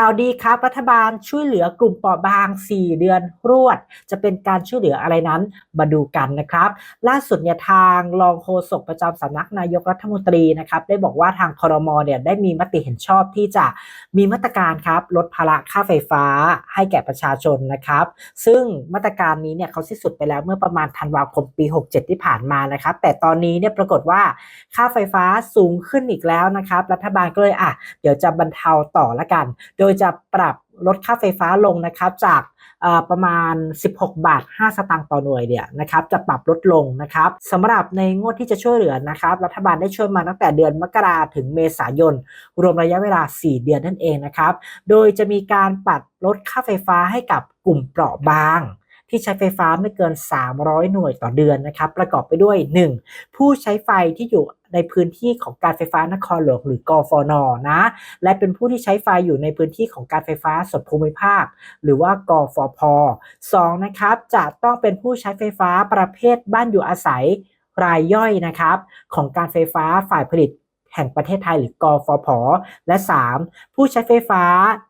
ข่าวดีครับรัฐบาลช่วยเหลือกลุ่มเปราะบาง 4 เดือนรวด จะเป็นการช่วยเหลืออะไรนั้นมาดูกันนะครับ ล่าสุดเนี่ยทางรองโฆษกประจำสำนักนายกรัฐมนตรีนะครับได้บอกว่าทางคอรมอเนี่ยได้มีมติเห็นชอบที่จะมีมาตรการครับลดภาระค่าไฟฟ้าให้แก่ประชาชนนะครับ ซึ่งมาตรการนี้เนี่ยเขาสิ้นสุดไปแล้วเมื่อประมาณธันวาคมปี 67 ที่ผ่านมานะครับ แต่ตอนนี้เนี่ยปรากฏว่าค่าไฟฟ้าสูงขึ้นอีกแล้วนะครับ รัฐบาลก็เลยอะเดี๋ยวจะบรรเทาต่อละกันโดยยจะปรับลดค่าไฟฟ้าลงนะครับจากประมาณ 16 บาท 5 สตางค์ต่อหน่วยเนี่ยนะครับจะปรับลดลงนะครับสำหรับในงวดที่จะช่วยเหลือนะครับรัฐบาลได้ช่วยมาตั้งแต่เดือนมกราถึงเมษายน รวมระยะเวลา 4 เดือนนั่นเองนะครับ โดยจะมีการปรับลดค่าไฟฟ้าให้กับกลุ่มเปราะบางที่ใช้ไฟฟ้าไม่เกิน 300 หน่วยต่อเดือนนะครับ ประกอบไปด้วย 1. ผู้ใช้ไฟที่อยู่ ในพื้นที่ของการไฟฟ้านครหลวงหรือกฟนนะ และเป็นผู้ที่ใช้ไฟอยู่ในพื้นที่ของการไฟฟ้าส่วนภูมิภาค หรือว่ากฟพ 2. นะครับจะต้องเป็นผู้ใช้ไฟฟ้าประเภทบ้านอยู่อาศัยรายย่อยนะครับของการไฟฟ้าฝ่ายผลิต แห่งประเทศไทยหรือกฟผ และ 3. ผู้ใช้ไฟฟ้า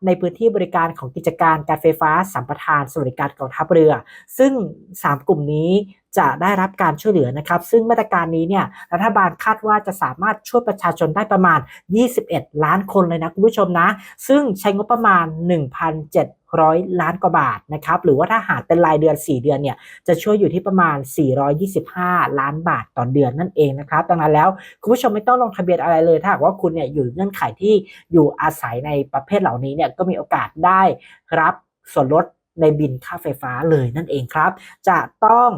ในพื้นที่บริการของกิจการการไฟฟ้าสัมปทานสวัสดิการกองทัพเรือ ซึ่ง 3 กลุ่มนี้จะได้รับการช่วยเหลือนะครับ ซึ่งมาตรการนี้เนี่ยรัฐบาลคาดว่าจะสามารถช่วยประชาชนได้ประมาณ 21 ล้านคนเลยนะคุณผู้ชมนะ ซึ่งใช้งบประมาณ 1,700 ล้านกว่าบาทนะครับหรือว่าถ้าหารเป็นรายเดือน 4 เดือนเนี่ยจะช่วยอยู่ที่ประมาณ 425 ล้านบาทต่อเดือนนั่นเองนะครับดังนั้นแล้วคุณผู้ชมไม่ต้องลงทะเบียนอะไรเลยถ้าหากว่าคุณเนี่ยอยู่เงื่อนไขที่อยู่อาศัยในประเภทเหล่านี้เนี่ยก็มีโอกาสได้รับส่วนลดในบินค่าไฟฟ้าเลยนั่นเองครับ จะต้อง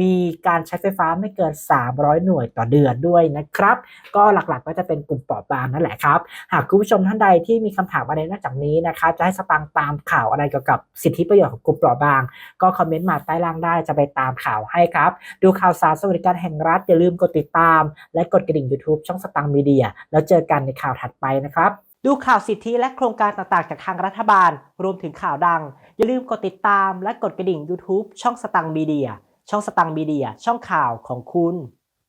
มีการใช้ไฟฟ้าไม่เกิน 300 หน่วยต่อเดือนด้วยนะครับ ก็หลักๆก็จะเป็นกลุ่มเปราะบางนั่นแหละครับ หากคุณผู้ชมท่านใดที่มีคำถามอะไรนอกจากนี้นะครับจะให้สตังค์ตามข่าวอะไรเกี่ยวกับสิทธิประโยชน์ของกลุ่มเปราะบาง ก็คอมเมนต์มาใต้ล่างได้จะไปตามข่าวให้ครับ ดูข่าวสารสวัสดิการแห่งรัฐอย่าลืมกดติดตาม และกดกระดิ่ง YouTube ช่องสตังค์มีเดีย แล้วเจอกันในข่าวถัดไปนะครับดูข่าวสิทธิและโครงการต่างๆ จากทางรัฐบาล รวมถึงข่าวดัง อย่าลืมกดติดตามและกดกระดิ่ง YouTube ช่องสตังค์มีเดีย ช่องสตังบีเดียช่องข่าวของคุณ